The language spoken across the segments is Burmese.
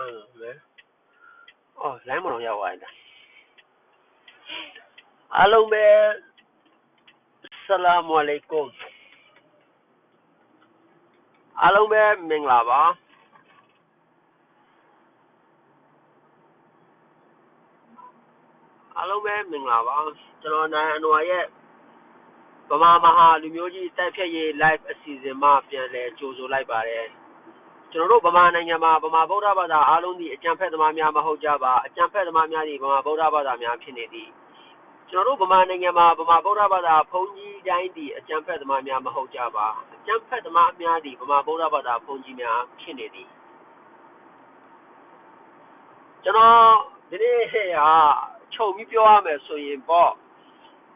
ဟုတ်မယ်အော်လိုင်းမတော်ရောက်သွားတယ်အားလုံးပဲဆလာမအလိုင်ကွမ်အားလုံးပဲမင်္ဂလာပါအားလုံးပဲမင်္ဂလာပါကျွန်တော်နိုင်အနွာရဲ့ဗမာမဟာလူမျိုးကြီးတိုက်ဖြတ်ရေး live အစီအစဉ်မှပြန်လည်ကြိုဆိုလိုက်ပါတယ် ကျွန်တော်တို့ဗမာနိုင်ငံမှာဗမာဗုဒ္ဓဘာသာအားလုံးဒီအကြံဖက်သမားများမဟုတ်ကြပါအကြံဖက်သမားများဒီဗမာဗုဒ္ဓဘာသာများဖြစ်နေသည်ကျွန်တော်တို့ဗမာနိုင်ငံမှာဗမာဗုဒ္ဓဘာသာဘုန်းကြီးတိုင်းဒီအကြံဖက်သမားများမဟုတ်ကြပါအကြံဖက်သမားများဒီဗမာဗုဒ္ဓဘာသာဘုန်းကြီးများဖြစ်နေသည်ကျွန်တော်ဒီနေ့ဟာခြုံပြီးပြောရမယ်ဆိုရင်ပေါ့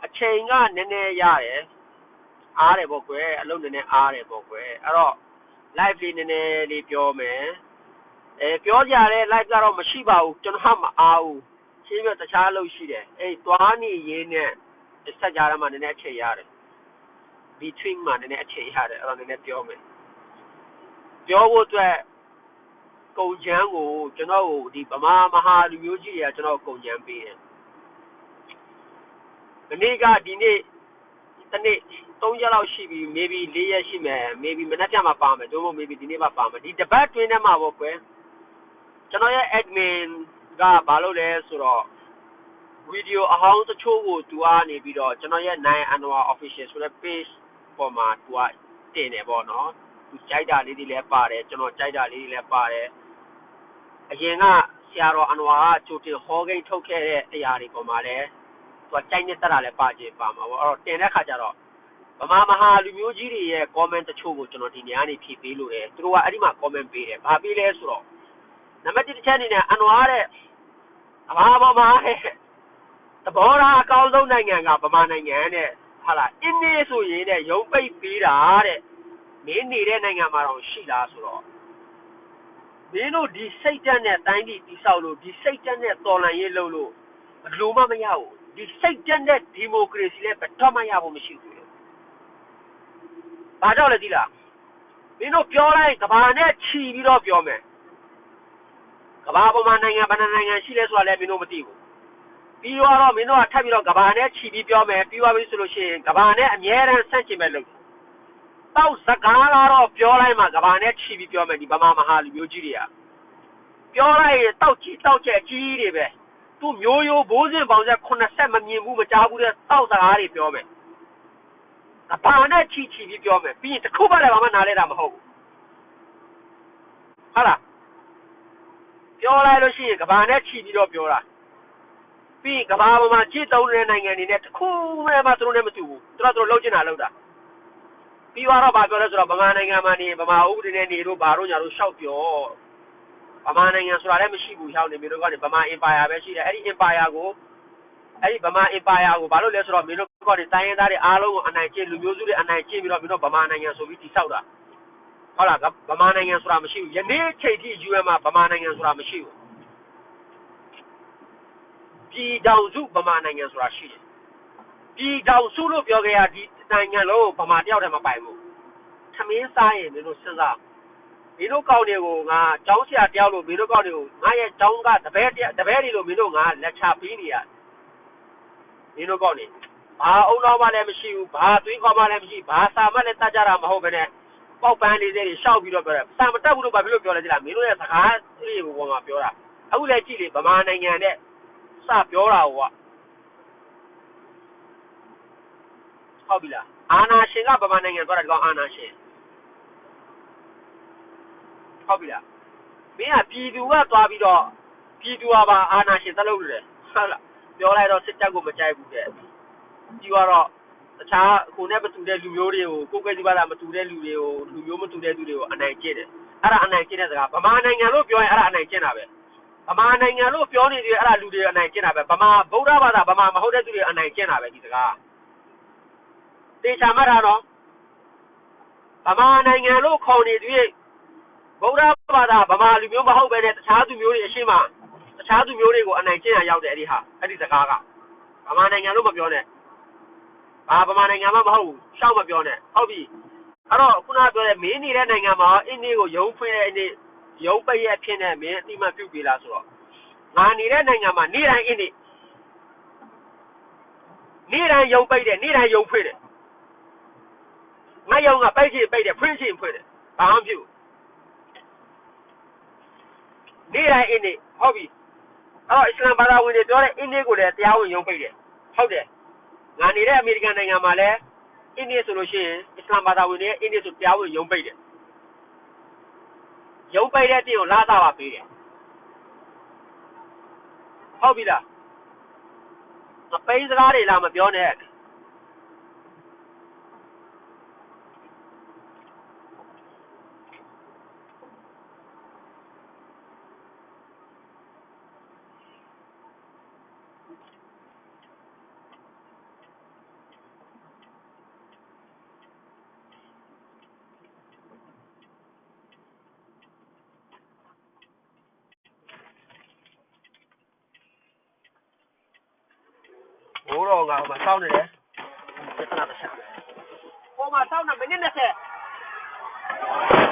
အချိန်ကနည်းနည်းရတယ်အားတယ်ပေါ့ကွယ်အလုပ်နည်းနည်းအားတယ်ပေါ့ကွယ်အဲ့တော့ live လေးနည်းနည်းလေးပြောမယ်အဲပြောကြတဲ့ live ကတော့မရှိပါဘူးကျွန်တော်မအားဘူးရှင်းပြတခြားလို့ရှိတယ်အဲသွားနေရင်းနဲ့စက်ကြရမှာနည်းနည်းအချိန်ရတယ် between မှာနည်းနည်းအချိန်ရတယ်အဲ့တော့နည်းနည်းပြောမယ်ပြောဖို့အတွက်ကုံချမ်းကိုကျွန်တော်ကိုဒီဗမာမဟာလူမျိုးကြီးတွေကကျွန်တော်ကုံချမ်းပေးတယ်ဒီနေ့ကဒီနေ့တနေ့ 3ရက်လောက်ရှိပြီ maybe 4ရက်ရှိမယ် maybe မနက်ဖြန်မှပါမယ်တို့မို့ maybe ဒီနေ့မှပါမယ်ဒီတပတ်တွင်းထဲမှာပေါ့ကွယ်ကျွန်တော်ရဲ့ admin ကဘာလုပ်လဲဆိုတော့ဗီဒီယိုအဟောင်းတချို့ကိုသူကနေပြီးတော့ကျွန်တော်ရဲ့9 annual official ဆိုတဲ့ page ပေါ်မှာသူကတင်တယ်ပေါ့နော်သူကြိုက်တာလေးတွေလည်းပါတယ်ကျွန်တော်ကြိုက်တာလေးတွေလည်းပါတယ်အရင်ကဆရာတော်အနဝါကကြိုတင်ဟောကိန်းထုတ်ခဲ့တဲ့အရာတွေပေါ်မှာလည်းသူကကြိုက်နေတဲ့တာလည်းပါခြင်းပါမှာပေါ့အဲ့တော့တင်တဲ့ခါကျတော့ ဗမာမဟာလူမျိုးကြီးတွေရဲ့ comment တချို့ကိုကျွန်တော်ဒီနေရာနေဖြည့်ပေးလို့တယ်သူတို့ကအဲ့ဒီမှာ comment ပေးတယ်ဘာပေးလဲဆိုတော့နံပါတ်1တစ်ချက်အနေနဲ့အနဝါတဲ့အဘာဗမာတဲ့သဘောထားအကောင်းဆုံးနိုင်ငံကဗမာနိုင်ငံတဲ့ဟာလားအင်းနေဆိုရင်တဲ့ရုံပိတ်ပေးတာတဲ့မင်းနေတဲ့နိုင်ငံမှာတော့ရှိလားဆိုတော့မင်းတို့ဒီစိတ်တက်နဲ့တိုင်းပြည်တိဆောက်လို့ဒီစိတ်တက်နဲ့တော်လှန်ရေးလုပ်လို့ဘလို့မှမရဘူးဒီစိတ်တက်နဲ့ဒီမိုကရေစီလည်းဘယ်တော့မှရဖို့မရှိဘူး ဘာကြောင့်လဲသိလားမင်းတို့ပြောလိုက်ကဘာနဲ့ခြီးပြီးတော့ပြောမယ်ကဘာပေါ်မှာနိုင်ငံဗဏ္ဍနိုင်ငံရှိလဲဆိုတာလည်းမင်းတို့မသိဘူးပြီးတော့မင်းတို့ကထပ်ပြီးတော့ကဘာနဲ့ခြီးပြီးပြောမယ်ပြီးသွားပြီဆိုလို့ရှိရင်ကဘာနဲ့အမြဲတမ်းဆန့်ကျင်မဲ့လို့တောက်စကားကတော့ပြောလိုက်မှကဘာနဲ့ခြီးပြီးပြောမယ်ဒီဗမာမဟာလူမျိုးကြီးတွေကပြောလိုက်ရင်တောက်ကြီးတောက်ချက်ကြီးတွေပဲသူမျိုးရိုးဘိုးစဉ်ပေါင်ဆက်80မမြင်ဘူးမကြားဘူးတဲ့တောက်စကားတွေပြောမယ် ကဘာနဲ့ချီချီပြီးပြောမယ်ပြီးရင်တခုမှလည်းဘာမှနားလဲတာမဟုတ်ဘူးဟုတ်လားပြောလိုက်လို့ရှိရင်ကဘာနဲ့ချီပြီးတော့ပြောတာပြီးရင်ကဘာပေါ်မှာကြည့်တုံးတဲ့နိုင်ငံတွေနဲ့တခုမှမသူတို့နဲ့မတူဘူးသူတို့တို့လှုပ်ချင်တာလှုပ်တာပြီးတော့ဗာပြောလဲဆိုတော့ဗမာနိုင်ငံမှာနေဗမာဥပဒေနဲ့နေတို့ဘာတို့ညာတို့ရှောက်ပြောဗမာနိုင်ငံဆိုတာလည်းမရှိဘူးရှောက်နေမျိုးတို့ကနေဗမာ empire ပဲရှိတယ်အဲ့ဒီ empire ကိုအဲ့ဒီဗမာ empire ကိုဘာလို့လဲဆိုတော့မင်း တို့ကတိုင်းရင်းသားတွေအားလုံးကိုအနိုင်ကျင့်လူမျိုးစုတွေအနိုင်ကျင့်ပြီးတော့မင်းတို့ဗမာနိုင်ငံဆိုပြီးတည်ဆောက်တာဟုတ်လားဗမာနိုင်ငံဆိုတာမရှိဘူးယနေ့ချိန်ထိ UN မှာဗမာနိုင်ငံဆိုတာမရှိဘူးပြည်တောင်စုဗမာနိုင်ငံဆိုတာရှိတယ်ပြည်တောင်စုလို့ပြောကြရဒီနိုင်ငံလုံးဗမာတယောက်တည်းမပိုင်ဘူးသမင်းစားရင်မင်းတို့စဉ်းစားမင်းတို့ကောင်းတွေကိုငါကျောင်းဆရာတယောက်လို့မင်းတို့ကောင်းတွေကိုငါရဲ့ကျောင်းကတပည့်တပည့်တွေလို့မင်းတို့ငါလက်ချပေးနေရတယ်မင်းတို့ကောက်နေ ဘာအုံတော်မှလည်းမရှိဘူးဘာသွေးခေါ်မှလည်းမရှိဘာစာမှလည်းတတ်ကြတာမဟုတ်ဘဲနဲ့ပေါက်ပန်းလေးတွေရှောက်ပြီးတော့ပြောတယ်စာမတက်ဘူးလို့ဘာဖြစ်လို့ပြောလဲကြလားမင်းတို့ရဲ့စကားလေးကိုပေါ်မှာပြောတာအခုလည်းကြည့်လေဗမာနိုင်ငံနဲ့စပြောတာဟောဟုတ်ပြီလားအာနာရှင်ကဗမာနိုင်ငံသွားတာဒီကောင်အာနာရှင်ဟုတ်ပြီလားမင်းကပြည်သူကသွားပြီးတော့ပြည်သူကပါအာနာရှင်သလုပ်လို့တယ်ဟုတ်လားပြောလိုက်တော့စစ်တပ်ကိုမကြိုက်ဘူးတဲ့ ပြီးတော့တခြားကိုနဲ့မတူတဲ့လူမျိုးတွေကိုကိုယ်ကွယ်စီပါတာမတူတဲ့လူတွေကိုလူမျိုးမတူတဲ့သူတွေကိုအနိုင်ကျင့်တယ်အဲ့ဒါအနိုင်ကျင့်တဲ့စကားဗမာနိုင်ငံလို့ပြောရင်အဲ့ဒါအနိုင်ကျင့်တာပဲဗမာနိုင်ငံလို့ပြောနေတယ်အဲ့ဒါလူတွေအနိုင်ကျင့်တာပဲဗမာဗုဒ္ဓဘာသာဗမာမဟုတ်တဲ့သူတွေအနိုင်ကျင့်တာပဲဒီစကားတေချာမှတ်တာနော်ဗမာနိုင်ငံလို့ခေါ်နေသည်ဗုဒ္ဓဘာသာဗမာလူမျိုးမဟုတ်ပဲနဲ့တခြားသူမျိုးတွေအရှိမတခြားသူမျိုးတွေကိုအနိုင်ကျင့်ရရောက်တယ်အဲ့ဒီဟာအဲ့ဒီစကားကဗမာနိုင်ငံလို့မပြောနဲ့ ဘာဗမာနိုင်ငံမှမဟုတ်ဘူးရှောက်မပြောနဲ့ဟုတ်ပြီအဲ့တော့ခုနပြောတဲ့မင်းနေတဲ့နိုင်ငံမှာအင်းဒီကိုယုံဖွင့်တဲ့အနေရုံးပိတ်ရက်ဖြစ်နေမင်းအတိမပြုတ်ပြီလားဆိုတော့ငါနေတဲ့နိုင်ငံမှာနေတိုင်းအင်းနေနေတိုင်းရုံးပိတ်တယ်နေတိုင်းရုံးဖွင့်တယ်ငါရုံးကပိတ်ချင်ပိတ်တယ်ဖွင့်ချင်ဖွင့်တယ်ဘာမှမပြုတ်နေတိုင်းအင်းနေဟုတ်ပြီအဲ့တော့အစ္စလမ်ဘာသာဝင်တွေပြောတဲ့အင်းနေကိုလည်းတရားဝင်ရုံးပိတ်တယ်ဟုတ်တယ် ငါနေတဲ့အမေရိကန်နိုင်ငံမှာလည်းအင်းနေဆိုလို့ရှိရင်အစ္စလမ်ဘာသာဝင်တွေအင်းနေဆိုတရားဝင်ရုံးပိတ်တယ်ရုံးပိတ်တဲ့အပြင်ကိုလာစားပါပေးတယ်ဟုတ်ပြီလားမပိန်းစကားတွေလားမပြောနဲ့ ဘိုးတော်ကဟိုမှာစောင်းနေတယ်ပြဿနာတစ်ချက်ဟိုမှာစောင်းနေမိနစ်20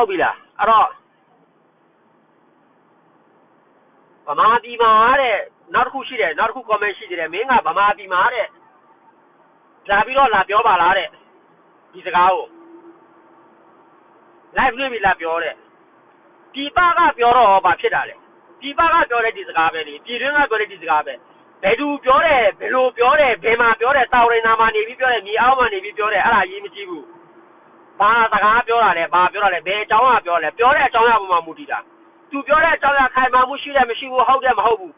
ဟုတ်ပြီလားအဲ့တော့ဗမာပြည်မှာတဲ့နောက်တစ်ခုရှိတယ်နောက်တစ်ခု comment ရှိသေးတယ်မင်းကဗမာပြည်မှာတဲ့လာပြီးတော့လာပြောပါလားတဲ့ဒီစကားကို live လွှင့်ပြီးလာပြောတဲ့ဒီပကပြောတော့ဘာဖြစ်တာလဲဒီပကပြောတဲ့ဒီစကားပဲလေပြည်တွင်းကပြောတဲ့ဒီစကားပဲဘယ်သူပြောတယ်ဘယ်လိုပြောတယ်ဘယ်မှာပြောတယ်တာဝရင်နာမှာနေပြီးပြောတယ်မြေအောက်မှာနေပြီးပြောတယ်အဲ့ဒါရေးမကြည့်ဘူး ဘာစကားပြောတာလဲဘာပြောတာလဲဘယ်အကြောင်းကပြောလဲပြောတဲ့အကြောင်းအရာပေါ်မှာမူတည်တာသူပြောတဲ့အကြောင်းအရာခိုင်မာမှုရှိတယ်မရှိဘူးဟုတ်တယ်မဟုတ်ဘူး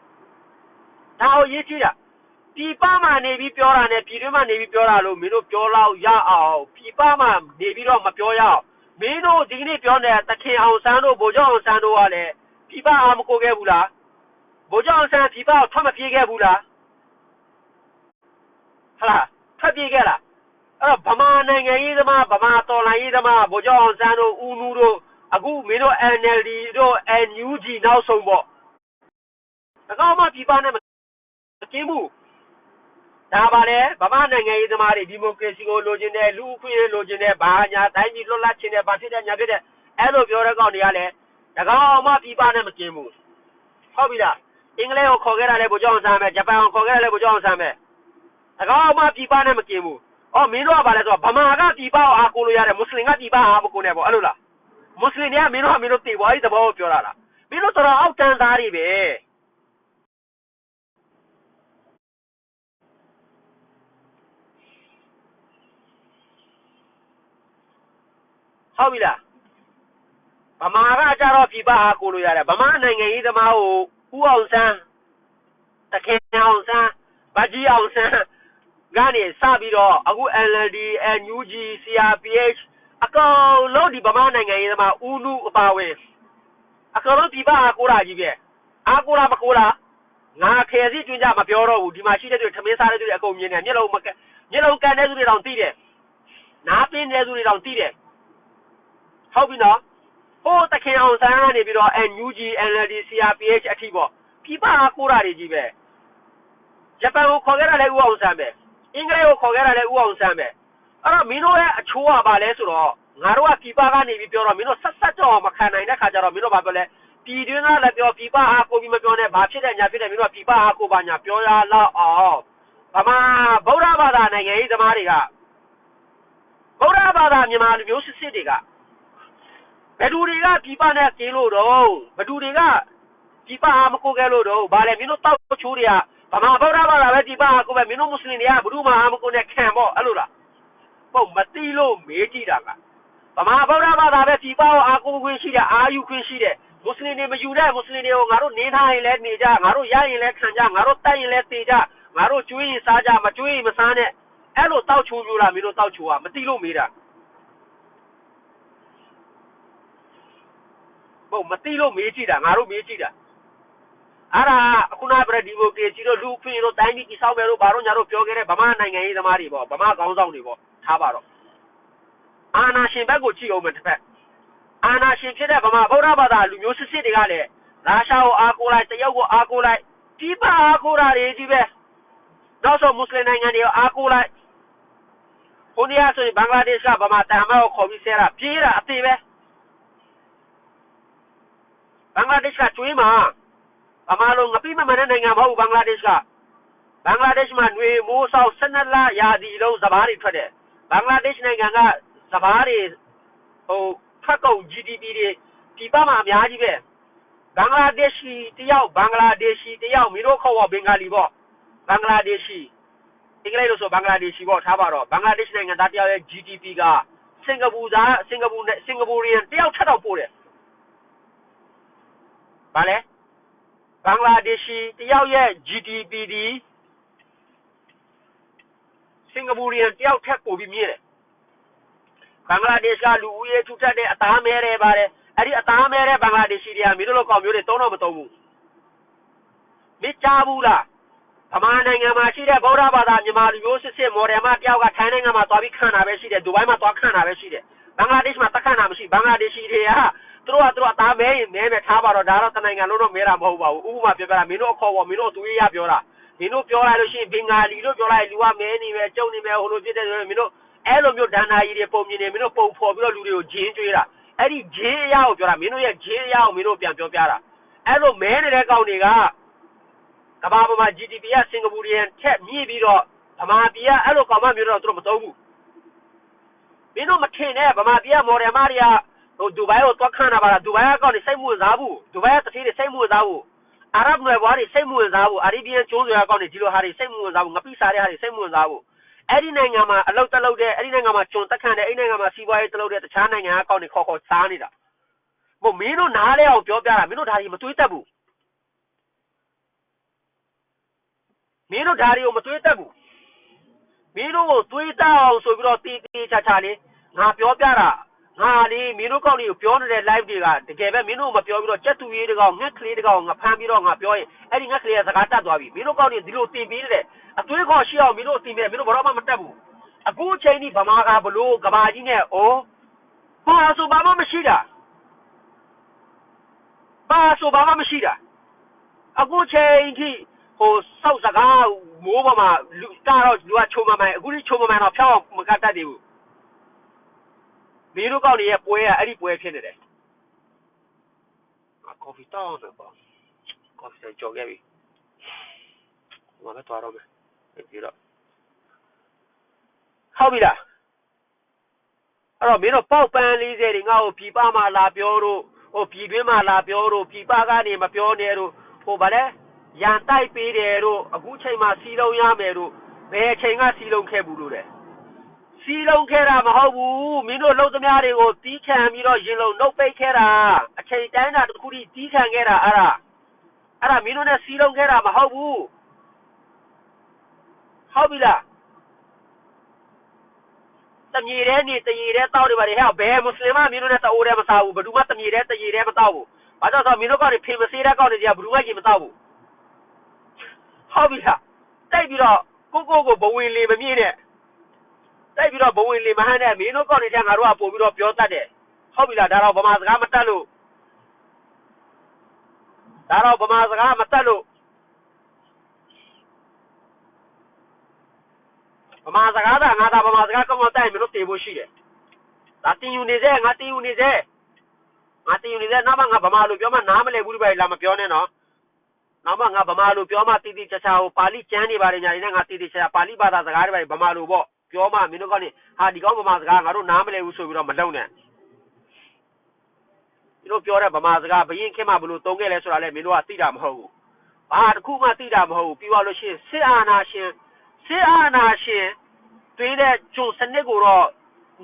ဒါကိုရေးကြည့်တာဒီပမှာနေပြီးပြောတာနဲ့ပြည်တွင်းမှာနေပြီးပြောတာလို့မင်းတို့ပြောလောက်ရအောင်ပြည်ပမှာနေပြီးတော့မပြောရအောင်မင်းတို့ဒီကနေ့ပြောနေတဲ့တခင်အောင်ဆန်းတို့ဗိုလ်ချုပ်အောင်ဆန်းတို့ကလည်းပြည်ပအားမကိုခဲ့ဘူးလားဗိုလ်ချုပ်အောင်ဆန်းပြည်ပကိုထွက်မပြေးခဲ့ဘူးလားဟလားထွက်ပြေးခဲ့လား အဲ့တော့ဗမာနိုင်ငံရေးသမားဗမာတော်လှန်ရေးသမားဗိုလ်ချုပ်အောင်ဆန်းတို့ဦးနူးတို့အခုမင်းတို့ NLD တို့ NUG နောက်ဆုံးပေါ့အကောင်မှပြည်ပနဲ့မကင်းဘူးဒါပါလေဗမာနိုင်ငံရေးသမားတွေဒီမိုကရေစီကိုလိုချင်တယ်လူအခွင့်အရေးလိုချင်တယ်ဘာညာတိုင်းပြည်လွတ်လပ်ချင်တယ်ဘာဖြစ်တယ်ညာဖြစ်တယ်အဲ့လိုပြောတဲ့ကောင်တွေကလည်းတကောင်မှပြည်ပနဲ့မကင်းဘူးဟုတ်ပြီလားအင်္ဂလိပ်ကိုခေါ်ခဲ့တာလည်းဗိုလ်ချုပ်အောင်ဆန်းပဲဂျပန်ကိုခေါ်ခဲ့တာလည်းဗိုလ်ချုပ်အောင်ဆန်းပဲတကောင်မှပြည်ပနဲ့မကင်းဘူး အော်မင်းတို့ကဘာလဲဆိုတော့ဗမာကပြည်ပကိုအားကိုးလို့ရတယ်မွတ်စလင်ကပြည်ပအားမကိုးနဲ့ပေါ့အဲ့လိုလားမွတ်စလင်တွေကမင်းတို့ကမင်းတို့တေပွားရေးသဘောကိုပြောတာလားမင်းတို့တော်တော်အောက်တန်းသားတွေပဲဟုတ်ပြီလားဗမာကကြတော့ပြည်ပအားကိုးလို့ရတယ်ဗမာနိုင်ငံရေးသမားကိုဦးအောင်ဆန်းတခင်အောင်ဆန်းဗကြီးအောင်ဆန်း ကနေစပြီးတော့အခု NLD NUG CRPH အကောင်လုံးဒီဗမာနိုင်ငံရေးသမားဦးနုအပါဝင်အကောင်လုံးပြည်ပအားကိုးတာကြီးပဲအားကိုးတာမကိုးတာငါခဲစီကျွင်းကြမပြောတော့ဘူးဒီမှာရှိတဲ့သူထမင်းစားတဲ့သူတွေအကုန်မြင်တယ်မျက်လုံးမကမျက်လုံးကန်တဲ့သူတွေတောင်သိတယ်နားပင်းတဲ့သူတွေတောင်သိတယ်ဟုတ်ပြီနော်ဟိုတခင်အောင်ဆန်းကနေပြီးတော့ NUG NLD CRPH အထိပေါ့ပြည်ပအားကိုးတာတွေကြီးပဲဂျပန်ကိုခေါ်ခဲ့တာလည်းဦးအောင်ဆန်းပဲ အင်္ဂလိပ်ကိုခေါ်ခဲ့တာလည်းဦးအောင်ဆန်းပဲအဲ့တော့မင်းတို့ရဲ့အချိုးကပါလဲဆိုတော့ငါတို့ကပြည်ပကနေပြီးပြောတော့မင်းတို့ဆက်ဆက်ကြောမခံနိုင်တဲ့ခါကျတော့မင်းတို့ဘာပြောလဲပြည်တွင်းကလည်းပြောပြည်ပအားကိုပြီးမပြောနဲ့ဘာဖြစ်တယ်ညာဖြစ်တယ်မင်းတို့ကပြည်ပအားကိုပါညာပြောရလောက်အောင်ဗမာဗုဒ္ဓဘာသာနိုင်ငံရေးသမားတွေကဗုဒ္ဓဘာသာမြန်မာလူမျိုးစစ်စစ်တွေကဘယ်သူတွေကပြည်ပနဲ့ကျင်းလို့တော့ဘယ်သူတွေကပြည်ပအားမကိုခဲ့လို့တော့ဘာလဲမင်းတို့တောက်ချိုးတွေက ဗဗမာဗုဒ္ဓဘာသာပဲဒီပါကိုပဲမင်းတို့မွတ်စလင်တွေကဘုရုမဟာမကိုနဲ့ခံပေါ့အဲ့လိုလားဟုတ်မတိလို့မေးကြည့်တာကဗမာဗုဒ္ဓဘာသာပဲဒီပါကိုအာကိုခွင့်ရှိတယ်အာယူခွင့်ရှိတယ်မွတ်စလင်တွေမယူတဲ့မွတ်စလင်တွေကိုငါတို့နေထားရင်လည်းနေကြငါတို့ရရင်လည်းခံကြငါတို့တိုက်ရင်လည်းတေကြငါတို့ကျွေးရင်စားကြမကျွေးရင်မစားနဲ့အဲ့လိုတောက်ချိုးပြလားမင်းတို့တောက်ချိုးอ่ะမတိလို့မေးတာဟုတ်မတိလို့မေးကြည့်တာငါတို့မေးကြည့်တာ အဲ့ဒါခုနကပြဒီမိုကရေစီတို့လူခွင့်တို့တိုင်းပြည်ကြီးဆောက်မယ်တို့ဘာလို့ညာတို့ပြောခဲ့တဲ့ဗမာနိုင်ငံရေးသမားတွေပေါ့ဗမာကောင်းဆောင်တွေပေါ့ထားပါတော့အာနာရှင်ဘက်ကိုကြည့်အောင်မယ်တစ်ဖက်အာနာရှင်ဖြစ်တဲ့ဗမာဗုဒ္ဓဘာသာလူမျိုးစစ်စစ်တွေကလည်းရုရှားကိုအားကိုးလိုက်တရုတ်ကိုအားကိုးလိုက်ဒီပါအားကိုးတာတွေကြီးပဲနောက်ဆုံးမွတ်စလင်နိုင်ငံတွေကိုအားကိုးလိုက်ဟိုနေ့ကဆိုရင်ဘင်္ဂလားဒေ့ရှ်ကဗမာတန်မောက်ခေါ်ပြီးဆဲတာပြေးတာအသေးပဲဘင်္ဂလားဒေ့ရှ်ကကျွေးမှာ ဗမာလိုငပိမမှန်တဲ့နိုင်ငံမဟုတ်ဘူးဘင်္ဂလားဒေ့ရှ်ကဘင်္ဂလားဒေ့ရှ်မှာຫນွေမိုးဆောက်12လရာသီလုံးစဘာတွေထွက်တယ်ဘင်္ဂလားဒေ့ရှ်နိုင်ငံကစဘာတွေဟိုထွက်ကုန် GDP တွေဒီပမှာအများကြီးပဲဘင်္ဂလားဒေ့ရှ်တယောက်ဘင်္ဂလားဒေ့ရှ်တယောက်မင်းတို့ခေါ်ပါဘင်္ဂလီပေါ့ဘင်္ဂလားဒေ့ရှ်အင်္ဂလိပ်လို့ဆိုဘင်္ဂလားဒေ့ရှ်ပေါ့ထားပါတော့ဘင်္ဂလားဒေ့ရှ်နိုင်ငံသားတယောက်ရဲ့ GDP ကစင်ကာပူသားစင်ကာပူနဲ့စင်ကာပူရီယန်တယောက်ထက်တော့ပို့တယ်။ဘာလဲ ဘင်္ဂလားဒေ့ရှ်တယောက်ရဲ့ GDP ဒီစင်ကာပူရီယန်တယောက်ထက်ပိုပြီးမြင့်တယ်ဘင်္ဂလားဒေ့ရှ်ကလူဦးရေထူထပ်တဲ့အသားမဲတယ်ပါတယ်အဲ့ဒီအသားမဲတဲ့ဘင်္ဂလားဒေ့ရှ်တွေကမင်းတို့လိုကောင်မျိုးတွေတုံးတော့မတုံးဘူးမချဘူးလားဗမာနိုင်ငံမှာရှိတဲ့ဗုဒ္ဓဘာသာမြန်မာလူမျိုးစစ်စစ်မော်ဒယ်မတယောက်ကထိုင်းနိုင်ငံမှာသွားပြီးခံတာပဲရှိတယ်ဒူဘိုင်းမှာသွားခံတာပဲရှိတယ်ဘင်္ဂလားဒေ့ရှ်မှာတက်ခံတာမရှိဘင်္ဂလားဒေ့ရှ်တွေက သူတို့ကသူတို့အသားမဲရင်မဲမယ်ထားပါတော့ဒါတော့တနိုင်ငံလုံးတော့မဲတာမဟုတ်ပါဘူးဥပမာပြောပြတာမင်းတို့အခေါ်ပေါ်မင်းတို့သူရေးရပြောတာမင်းတို့ပြောလိုက်လို့ရှိရင်ဘင်္ဂါလီလို့ပြောလိုက်လူကမဲနေပဲကြုံနေပဲဟိုလိုဖြစ်တဲ့ဆိုရင်မင်းတို့အဲ့လိုမျိုးဒဏ္ဍာကြီးတွေပုံမြင်နေမင်းတို့ပုံဖော်ပြီးတော့လူတွေကိုဂျင်းကျွေးတာအဲ့ဒီဂျင်းအရာကိုပြောတာမင်းတို့ရဲ့ဂျင်းအရာကိုမင်းတို့ပြန်ပြောပြတာအဲ့လိုမဲနေတဲ့ကောင်တွေကကဘာပေါ်မှာ GDP ကစင်ကာပူရီယန်ထက်မြင့်ပြီးတော့ဗမာပြည်ကအဲ့လိုကောင်မမျိုးတော့သူတို့မသုံးဘူးမင်းတို့မထင်နဲ့ဗမာပြည်ကမော်ဒယ်မာတွေက ဟိုဒူဘိုင်းကိုတွက်ခန့်တာပါလားဒူဘိုင်းကကောင်နေစိတ်မဝင်စားဘူးဒူဘိုင်းကတတိတွေစိတ်မဝင်စားဘူးအာရဗ်နယ်ဘွားတွေစိတ်မဝင်စားဘူးအာရီဗီယန်ကျိုးစွာကောင်နေဒီလိုဟာတွေစိတ်မဝင်စားဘူးငပိစားတဲ့ဟာတွေစိတ်မဝင်စားဘူးအဲ့ဒီနိုင်ငံမှာအလုတ်တက်လုတ်တဲ့အဲ့ဒီနိုင်ငံမှာကျွန်တက်ခန့်တဲ့အဲ့ဒီနိုင်ငံမှာစီးပွားရေးတက်လုတ်တဲ့တခြားနိုင်ငံအကောင့်တွေခေါ်ခေါ်စားနေတာဘို့မင်းတို့နားလဲအောင်ပြောပြတာမင်းတို့ဒါကြီးမတွေးတတ်ဘူးမင်းတို့ဒါတွေကိုမတွေးတတ်ဘူးမင်းတို့ကိုတွေးတတ်အောင်ဆိုပြီးတော့တီးတီးချာချာလေးငါပြောပြတာ ငါလေးမင်းတို့ကောက်တွေကိုပြောနေတဲ့ live တွေကတကယ်ပဲမင်းတို့မပြောပြီးတော့ကြက်တူရေးတကောင်ငှက်ကလေးတကောင်ငါဖမ်းပြီးတော့ငါပြောရင်အဲ့ဒီငှက်ကလေးကစကားတတ်သွားပြီမင်းတို့ကောက်တွေဒီလိုတင်ပြီးတဲ့အသွေးခေါ်ရှိအောင်မင်းတို့တင်ပြီးမင်းတို့ဘာမှမတတ်ဘူးအခုအချိန်ကြီးဗမာကဘလို့ကဘာကြီးနဲ့အိုးဘာဆိုဘာမှမရှိတာဘာဆိုဘာမှမရှိတာအခုချိန်ကြီးဟိုစောက်စကားမိုးပေါ်မှာလူကတော့လူကချုံမမှန်အခုဒီချုံမမှန်တော့ဖျောက်မကတ်တတ်သေးဘူး မင်းတို့ကောက်နေရဲ့ပွဲကအဲ့ဒီပွဲဖြစ်နေတယ်အကော်ဖီတောင်းဆိုတော့ကော်ဖီကြော်ခဲ့ပြီမမတော်တော့မယ်ပြီးတော့ဟုတ်ပြီလားအဲ့တော့မင်းတို့ပေါက်ပန်း40တွေငါ့ကိုပြည်ပမှာလာပြောတော့ဟိုပြည်တွင်းမှာလာပြောတော့ပြည်ပကနေမပြောနဲ့တော့ဟိုဗါလဲရန်တိုက်ပေးတယ်တို့အခုချိန်မှာစီလုံးရမယ်တို့ဘယ်ချိန်ကစီလုံးခဲ့ဘူးလို့တဲ့ စီလုံးခဲ့တာမဟုတ်ဘူးမင်းတို့လုံသမားတွေကိုတီးခံပြီးတော့ရင်လုံးနှုတ်ပိတ်ခဲ့တာအချိန်တိုင်းတာတစ်ခုတည်းတီးခံခဲ့တာအဲ့ဒါအဲ့ဒါမင်းတို့နဲ့စီလုံးခဲ့တာမဟုတ်ဘူးဟုတ်ပြီလားတမြေတဲ့နေတရေတဲ့တောက်တွေပါလေဟဲ့ဘယ်မွတ်စလင်မမင်းတို့နဲ့တအိုးတဲ့မစားဘူးဘယ်သူမှတမြေတဲ့တရေတဲ့မတောက်ဘူးဘာကြောင့်ဆိုမင်းတို့ကဖေမစေးတဲ့ကောက်နေကြဘယ်သူမှကြီးမတောက်ဘူးဟုတ်ပြီလားတိုက်ပြီးတော့ကိုကိုကိုဘဝင်လေမမြင့်နဲ့ တိုက်ပြီးတော့ဘဝင်လေမဟန်းနဲ့မင်းတို့ကောက်နေတဲ့ငါတို့ကပို့ပြီးတော့ပြောတတ်တယ်ဟုတ်ပြီလားဒါတော့ဗမာစကားမတတ်လို့ဒါတော့ဗမာစကားမတတ်လို့ဗမာစကားသာငါသာဗမာစကားကောင်းကောင်းတိုက်မလို့တည်ဖို့ရှိတယ်ဒါတင်ယူနေစေငါတင်ယူနေစေငါတင်ယူနေစေနောက်မှငါဗမာလိုပြောမှနားမလည်ဘူးဒီပိုင်းလာမပြောနဲ့နော်နောက်မှငါဗမာလိုပြောမှတီတီချာချာဟိုပါဠိကျမ်းတွေပါတယ်ညာနေနဲ့ငါတီတီချာချာပါဠိဘာသာစကားတွေပဲဗမာလိုပေါ့ ပြောမှမင်းတို့ကလည်းဟာဒီကောင်းဗမာစကားငါတို့နားမလည်ဘူးဆိုပြီးတော့မလုံနဲ့မင်းတို့ပြောတဲ့ဗမာစကားဘယင်းခင်မှဘလို့တုံးခဲ့လဲဆိုတာလည်းမင်းတို့ကသိတာမဟုတ်ဘူးဘာတစ်ခုမှသိတာမဟုတ်ဘူးပြီးသွားလို့ရှိရင်စစ်အာဏာရှင်စစ်အာဏာရှင်တွေးတဲ့ဂျုံစနစ်ကိုတော့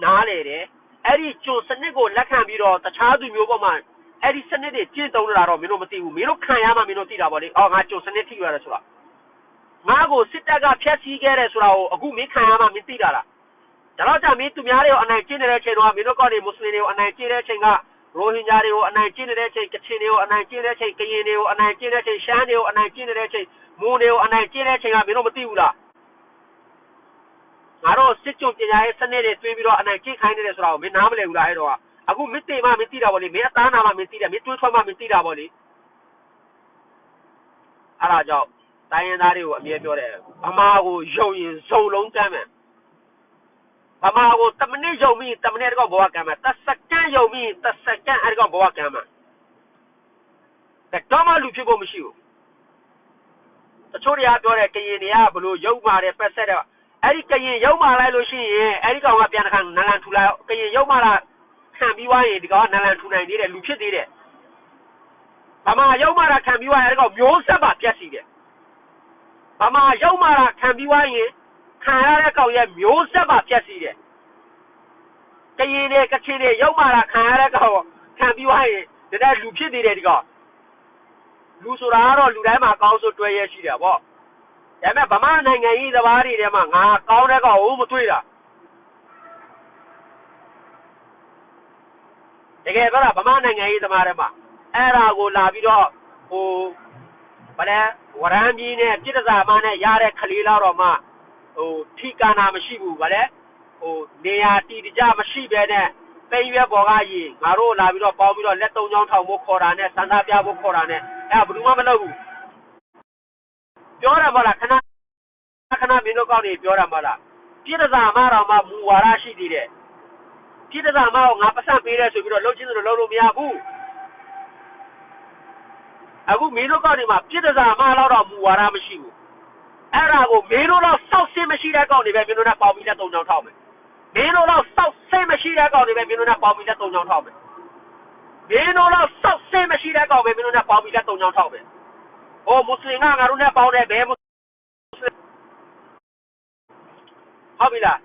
နားလေတယ်အဲ့ဒီဂျုံစနစ်ကိုလက်ခံပြီးတော့တခြားသူမျိုးပေါ်မှာအဲ့ဒီစနစ်တွေကျင့်သုံးလာတော့မင်းတို့မသိဘူးမင်းတို့ခံရမှမင်းတို့သိတာပေါ့လေအော်ငါဂျုံစနစ်ထိရတယ်ဆိုတာ ငါ့ကိုစစ်တပ်ကဖျက်ဆီးခဲ့တယ်ဆိုတာကိုအခုမင်းခံရမှမင်းသိတာလားဒါတော့ကြမင်းသူများတွေကိုအနိုင်ကျင့်နေတဲ့အချိန်တော့မင်းတို့ကောက်နေမွတ်စလင်တွေကိုအနိုင်ကျင့်တဲ့အချိန်ကရိုဟင်ဂျာတွေကိုအနိုင်ကျင့်နေတဲ့အချိန်ကချင်တွေကိုအနိုင်ကျင့်တဲ့အချိန်ကရင်တွေကိုအနိုင်ကျင့်တဲ့အချိန်ရှမ်းတွေကိုအနိုင်ကျင့်နေတဲ့အချိန်မွန်တွေကိုအနိုင်ကျင့်တဲ့အချိန်ကမင်းတို့မသိဘူးလားငါတို့စစ်ကြုံပညာရေးစနစ်တွေတွင်းပြီးတော့အနိုင်ကျင့်ခိုင်းနေတယ်ဆိုတာကိုမင်းနားမလည်ဘူးလားအဲ့တော့အခုမင်းတေမှမင်းသိတာပေါ့လေမင်းအသားနာမှမင်းသိတယ်မင်းတွေးထွက်မှမင်းသိတာပေါ့လေအဲ့ဒါကြောင့် တိုင်းရင်းသားတွေကိုအမြဲပြောတယ်ဗမာကိုယုံရင်ဇုံလုံးတမ်းမယ်ဗမာကိုတမနစ်ယုံပြီးတမနစ်တော့ဘဝကမ်းမယ်တစ်စက္ကန့်ယုံပြီးတစ်စက္ကန့်အဲ့တော့ဘဝကမ်းမယ်တော့မှလူဖြစ်ဖို့မရှိဘူးတချို့တွေကပြောတယ်ကရင်တွေကဘလို့ရုပ်မာတယ်ပက်ဆက်တယ်အဲ့ဒီကရင်ရုပ်မာလိုက်လို့ရှိရင်အဲ့ဒီကောင်ကပြန်တစ်ခါနလန်ထူလာကရင်ရုပ်မာလာခံပြီးွားရင်ဒီကောင်ကနလန်ထူနိုင်သေးတယ်လူဖြစ်သေးတယ်ဗမာရုပ်မာတာခံပြီးွားရင်အဲ့ဒီကောင်မျိုးဆက်ပါပြက်စီတယ် ဗမာရုပ်မာတာခံပြီးွားရင်ခံရတဲ့ကောင်ရဲ့မျိုးဆက်ပါပြက်စီတယ်ကရင်တွေကချင်တွေရုပ်မာတာခံရတဲ့ကောင်ခံပြီးွားရင်ဒါလူဖြစ်သေးတယ်ဒီကောင်လူဆိုတာကတော့လူတိုင်းမှာကောင်းဆိုတွဲရရှိတယ်ပေါ့ဒါပေမဲ့ဗမာနိုင်ငံကြီးသဘာတွေထဲမှာငါကောင်းတဲ့ကောင်ကိုမတွေ့တာတကယ်ပြောတာဗမာနိုင်ငံကြီးသမားထဲမှာအဲ့ဒါကိုလာပြီးတော့ဟို ဗလဲဝရမ်းကြီးနဲ့ပြစ်ဒစာမနဲ့ရတဲ့ခလေးလောက်တော့မှဟိုထိကာနာမရှိဘူးဗလဲဟိုနေရာတီတကြမရှိပဲနဲ့ပိရွက်ပေါ်ကကြီးငါတို့လာပြီးတော့ပေါင်းပြီးတော့လက်သုံးချောင်းထောင်ဖို့ခေါ်တာနဲ့စန္ဒပြဖို့ခေါ်တာနဲ့အဲ့ဘယ်သူမှမလုပ်ဘူးပြောရမလားခဏခဏမင်းတို့ကောက်နေပြောရမလားပြည့်တစားမတော်မှမူဝါဒရှိသေးတယ်ပြည့်တစားမကိုငါပတ်စံပေးတယ်ဆိုပြီးတော့လှုပ်ချင်းဆိုလို့လှုပ်လို့မရဘူး အခုမင်းတို့ကောက်နေမှာပြည့်တစားမလောက်တော့မူဝါဒမရှိဘူးအဲ့ဒါကိုမင်းတို့တော့စောက်စင်းမရှိတဲ့ကောက်နေပဲမင်းတို့နဲ့ပေါင်းပြီးလက်သုံးချောင်းထောက်မယ်မင်းတို့တော့စောက်စင်းမရှိတဲ့ကောက်နေပဲမင်းတို့နဲ့ပေါင်းပြီးလက်သုံးချောင်းထောက်မယ်မင်းတို့တော့စောက်စင်းမရှိတဲ့ကောက်ပဲမင်းတို့နဲ့ပေါင်းပြီးလက်သုံးချောင်းထောက်မယ်ဟိုမွတ်စလင်ကငါတို့နဲ့ပေါင်းတယ်ဘယ်မွတ်ဟုတ်ပြီလား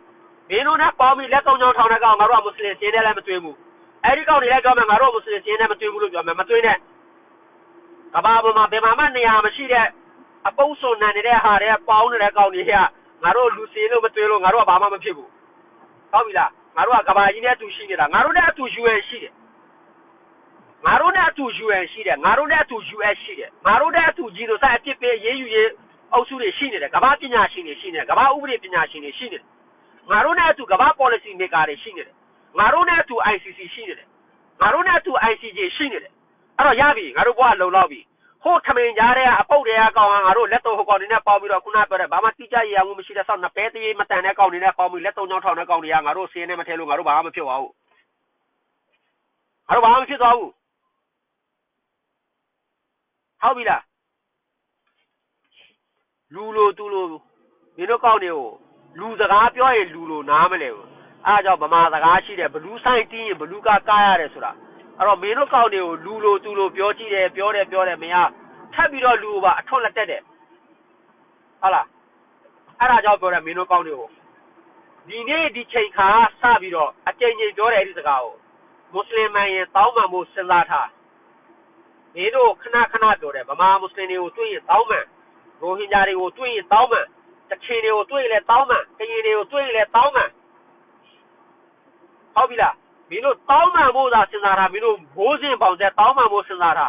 မင်းတို့နဲ့ပေါင်းပြီးလက်သုံးချောင်းထောင်တဲ့ကောင်ငါတို့ကမွတ်စလင်စင်းနဲ့လည်းမတွေ့ဘူးအဲ့ဒီကောင်တွေလည်းပြောမယ်ငါတို့မွတ်စလင်စင်းနဲ့မတွေ့ဘူးလို့ပြောမယ်မတွေ့နဲ့ ကဘာပေါ်မှာဘယ်မှာမှနေရာမရှိတဲ့အပုပ်စုံနံနေတဲ့ဟာတွေကပေါင်းနေတဲ့ကောင်တွေကငါတို့လူစင်းလို့မတွေ့လို့ငါတို့ကဘာမှမဖြစ်ဘူးဟုတ်ပြီလားငါတို့ကကဘာကြီးနဲ့အတူရှိနေတာငါတို့နဲ့အတူ UN ရှိတယ်ငါတို့နဲ့အတူ UN ရှိတယ်ငါတို့နဲ့အတူ US ရှိတယ်ငါတို့နဲ့အတူဂျီနိုဆိုက်အဖြစ်ပေးရေးယူရေးအုပ်စုတွေရှိနေတယ်ကမ္ဘာပညာရှင်တွေရှိနေတယ်ကမ္ဘာဥပဒေပညာရှင်တွေရှိနေတယ်ငါတို့နဲ့အတူကမ္ဘာ policy maker တွေရှိနေတယ်ငါတို့နဲ့အတူ ICC ရှိနေတယ်ငါတို့နဲ့အတူ ICJ ရှိနေတယ် အဲ့တော့ရပြီငါတို့ဘဝလုံလောက်ပြီဟိုထမင်ကြားတဲ့အပုတ်တွေကကောင်ငါတို့လက်တော့ဟိုကောင်တွေနဲ့ပေါင်းပြီးတော့ခုနပြောတဲ့ဘာမှတိကျရရမှုမရှိတဲ့ဆောက်နှစ်ပဲသေးမတန်တဲ့ကောင်တွေနဲ့ပေါင်းပြီးလက်တော့ညောင်းထောင်တဲ့ကောင်တွေကငါတို့စင်းနဲ့မထဲလို့ငါတို့ဘာမှမဖြစ်ပါဘူးငါတို့ဘာမှမဖြစ်သွားဘူးဟုတ်ပြီလားလူလိုသူလိုမင်းတို့ကောက်နေကိုလူစကားပြောရင်လူလိုနားမလဲဘူးအဲဒါကြောင့်ဗမာစကားရှိတယ်ဘလူးဆိုင်တီးရင်ဘလူးကကားရတယ်ဆိုတာ အဲ့တော့မင်းတို့ကောက်နေကိုလူလိုသူလိုပြောကြည့်တယ်ပြောတယ်ပြောတယ်မရထပ်ပြီးတော့လူပါအထွတ်လက်တက်တယ်ဟုတ်လားအဲ့ဒါကြောင့်ပြောတယ်မင်းတို့ကောက်နေကိုဒီနေ့ဒီချိန်ခါစပြီးတော့အကြိမ်ကြိမ်ပြောတယ်အဲ့ဒီစကားကိုမွတ်စလင်မိုင်ရင်တောင်းပန်မှုစဉ်းစားထားမင်းတို့ခဏခဏပြောတယ်ဗမာမွတ်စလင်တွေကိုတွေ့ရင်တောင်းပန်ရိုဟင်ဂျာတွေကိုတွေ့ရင်တောင်းပန်တချင်တွေကိုတွေ့ရင်လည်းတောင်းပန်ကရင်တွေကိုတွေ့ရင်လည်းတောင်းပန်ဟုတ်ပြီလား မင်းတို့တောင်းပန်ဖို့သာစဉ်းစားတာမင်းတို့ဘိုးစင်ပေါင်တဲ့တောင်းပန်ဖို့စဉ်းစားတာ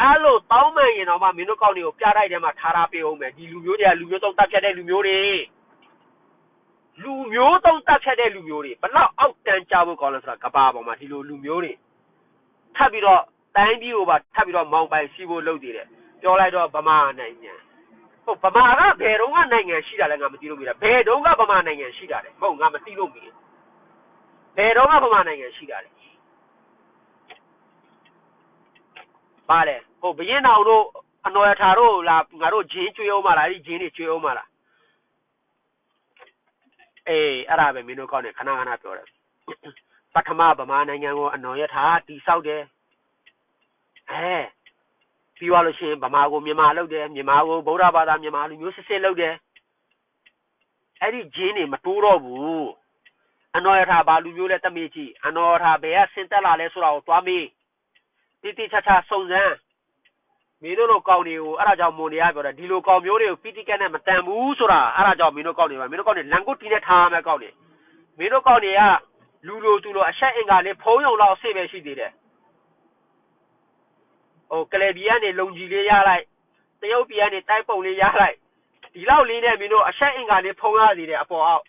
အဲ့လိုတောင်းပန်ရင်တော့မှမင်းတို့ကောက်တွေကိုပြတိုက်ထဲမှာထားထားပေးအောင်မယ်ဒီလူမျိုးတွေကလူမျိုးတုံးတက်ဖြတ်တဲ့လူမျိုးတွေလူမျိုးတုံးတက်ဖြတ်တဲ့လူမျိုးတွေဘလောက်အောက်တန်းကြဖို့ကောင်းလဲဆိုတာကဘာပေါ်မှာဒီလိုလူမျိုးတွေထပ်ပြီးတော့တိုင်းပြည်ကိုပါထပ်ပြီးတော့မောင်ပိုင်စီးဖို့လုပ်နေတယ်ပြောလိုက်တော့ဗမာနိုင်ငံဟုတ်ဗမာကဘယ်တော့ကနိုင်ငံရှိတာလဲငါမသိလို့မိတာဘယ်တော့ကဗမာနိုင်ငံရှိတာလဲမဟုတ်ငါမသိလို့မိ ဘယ်တော့ကဗမာနိုင်ငံရှိတာလဲပါလေဟိုဘရင်တော်တို့အနော်ရထာတို့လာငါတို့ဂျင်းကျွေးအောင်မလားအဲ့ဒီဂျင်းတွေကျွေးအောင်မလားအေးအဲ့ဒါပဲမင်းတို့ကောင်းတယ်ခဏခဏပြောတယ်ပထမဗမာနိုင်ငံကိုအနော်ရထာတိဆောက်တယ်အဲပြီးသွားလို့ရှိရင်ဗမာကိုမြန်မာလုပ်တယ်မြန်မာကိုဗုဒ္ဓဘာသာမြန်မာလူမျိုးစစ်စစ်လုပ်တယ်အဲ့ဒီဂျင်းတွေမတိုးတော့ဘူး အနော်ရထာဘာလူမျိုးလဲတမေးကြည့်အနော်ရထာဘယ်ကဆင်းသက်လာလဲဆိုတာကိုသွားမေးတိတိချာချာစုံစမ်းမင်းတို့လိုကောင်းတွေကိုအဲ့ဒါကြောင့်မွန်နေရပြောတယ်ဒီလိုကောင်းမျိုးတွေကိုပိတိကက်နဲ့မတန်ဘူးဆိုတာအဲ့ဒါကြောင့်မင်းတို့ကောင်းနေပါမင်းတို့ကောင်းနေလန်ကိုတီးနဲ့ထားရမယ်ကောင်းနေမင်းတို့ကောင်းတွေကလူလိုသူလိုအဆက်အင်္ဂါလေးဖုံးယုံလောက်အဆင့်ပဲရှိသေးတယ်ဟိုကလေးဘီကနေလုံကြီးလေးရလိုက်တရုတ်ပြည်ကနေတိုက်ပုံလေးရလိုက်ဒီလောက်လေးနဲ့မင်းတို့အဆက်အင်္ဂါလေးဖုံးရသေးတယ်အပေါ်အောက်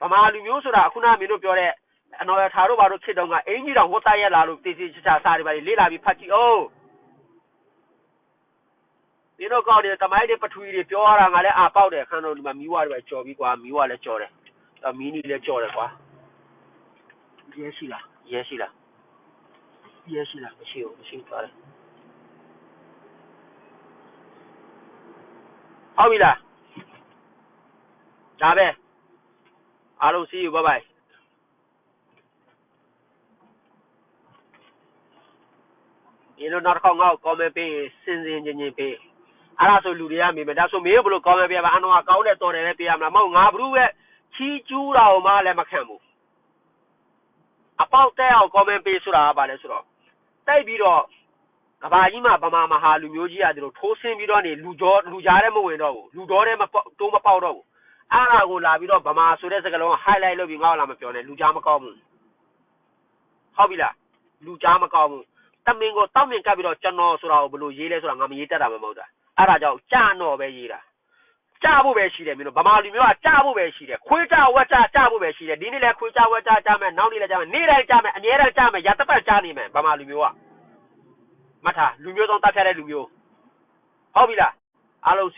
ဗမာလူမျိုးဆိုတာအခုနမင်းတို့ပြောတဲ့အနော်ရထာတို့ဘာတို့ခေတ်တုန်းကအင်ကြီးတော်ဝတ်တိုက်ရလာလို့တေးသေးချာချာစားတွေပါလေလေးလာပြီးဖတ်ကြည့်အောင်ဒီတော့ကောင်းတယ်တမိုင်းတွေပထဝီတွေပြောရတာငါလည်းအာပေါက်တယ်ခန်းတော့ဒီမှာမီးဝါတွေပဲကြော်ပြီးကွာမီးဝါလည်းကြော်တယ်အမီးနီလည်းကြော်တယ်ကွာရဲရှိလားရဲရှိလားရဲရှိလားမရှိဘူးမရှိဘူးပါတယ်ဟုတ်ပြီလားဒါပဲ အားလုံး see you bye bye ဒီလိုနောက်တစ်ခေါက်ငါ့ကို comment ပေးရင်စင်စင်ချင်းချင်းပေးအဲ့ဒါဆိုလူတွေကမေးမယ်ဒါဆိုမင်းဘယ်လို comment ပေးရမလဲအနော်ကကောင်းတယ်တော်တယ်လည်းပေးရမလားမဟုတ်ငါဘ ᱹ ရဲ့ချီးကျူးတာကိုမှလည်းမခံဘူးအပေါက်တက်အောင် comment ပေးဆိုတာကဘာလဲဆိုတော့တိုက်ပြီးတော့ကဘာကြီးမှာဗမာမဟာလူမျိုးကြီးရတယ်လို့ထိုးဆင်းပြီးတော့နေလူကြောလူကြားထဲမဝင်တော့ဘူးလူတော်ထဲမပေါက်တိုးမပေါက်တော့ဘူး အဲ့ဒါကိုလာပြီးတော့ဗမာဆိုတဲ့စကားလုံး highlight လုပ်ပြီးငါ့ကိုလာမပြောနဲ့လူကြားမကောင်းဘူးဟုတ်ပြီလားလူကြားမကောင်းဘူးတမင်ကိုတောက်မြင်ကပ်ပြီးတော့ကျွန်တော်ဆိုတာကိုဘယ်လိုရေးလဲဆိုတာငါမရေးတတ်တာမဟုတ်တာအဲ့ဒါကြောင့်ကြာတော့ပဲရေးတာကြဖို့ပဲရှိတယ်မင်းတို့ဗမာလူမျိုးကကြဖို့ပဲရှိတယ်ခွေးကြဝက်ကြကြဖို့ပဲရှိတယ်ဒီနေ့လည်းခွေးကြဝက်ကြကြမယ်နောက်နေ့လည်းကြမယ်နေ့တိုင်းကြမယ်အများတိုင်းကြမယ်ရတပတ်ကြနေမယ်ဗမာလူမျိုးကမှတ်ထားလူမျိုးစုံတတ်ဖြတ်တဲ့လူမျိုးဟုတ်ပြီလားအားလုံး